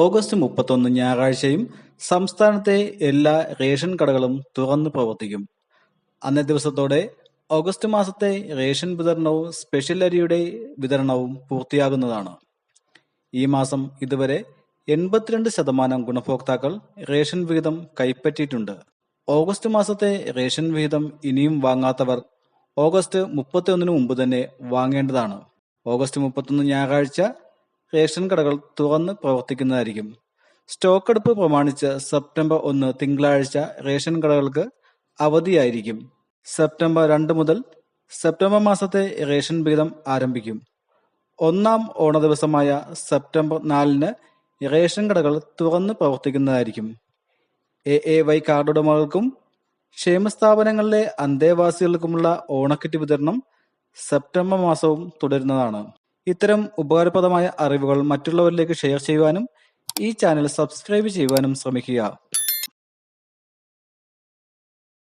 August മുപ്പത്തൊന്ന് ഞായറാഴ്ചയും സംസ്ഥാനത്തെ എല്ലാ റേഷൻ കടകളും തുറന്നു പ്രവർത്തിക്കും. അന്നേ ദിവസത്തോടെ ഓഗസ്റ്റ് മാസത്തെ റേഷൻ വിതരണവും സ്പെഷ്യൽ അരിയുടെ വിതരണവും പൂർത്തിയാകുന്നതാണ്. ഈ മാസം ഇതുവരെ എൺപത്തിരണ്ട് ശതമാനം ഗുണഭോക്താക്കൾ റേഷൻ വിഹിതം കൈപ്പറ്റിയിട്ടുണ്ട്. ഓഗസ്റ്റ് മാസത്തെ റേഷൻ വിഹിതം ഇനിയും വാങ്ങാത്തവർ ഓഗസ്റ്റ് മുപ്പത്തിയൊന്നിന് മുമ്പ് തന്നെ വാങ്ങേണ്ടതാണ്. ഓഗസ്റ്റ് മുപ്പത്തൊന്ന് ഞായറാഴ്ച റേഷൻ കടകൾ തുറന്ന് പ്രവർത്തിക്കുന്നതായിരിക്കും. സ്റ്റോക്ക് എടുപ്പ് പ്രമാണിച്ച് സെപ്റ്റംബർ ഒന്ന് തിങ്കളാഴ്ച റേഷൻ കടകൾക്ക് അവധിയായിരിക്കും. സെപ്റ്റംബർ രണ്ട് മുതൽ സെപ്റ്റംബർ മാസത്തെ റേഷൻ വിഹിതം ആരംഭിക്കും. ഒന്നാം ഓണ ദിവസമായ സെപ്റ്റംബർ നാലിന് റേഷൻ കടകൾ തുറന്ന് പ്രവർത്തിക്കുന്നതായിരിക്കും. എ എ വൈ കാർഡുടമകൾക്കും ക്ഷേമസ്ഥാപനങ്ങളിലെ അന്തേവാസികൾക്കുമുള്ള ഓണക്കിറ്റ് വിതരണം സെപ്റ്റംബർ മാസവും തുടരുന്നതാണ്. ഇത്തരം ഉപകാരപ്രദമായ അറിവുകൾ മറ്റുള്ളവരിലേക്ക് ഷെയർ ചെയ്യുവാനും ഈ ചാനൽ സബ്സ്ക്രൈബ് ചെയ്യുവാനും ശ്രമിക്കുക.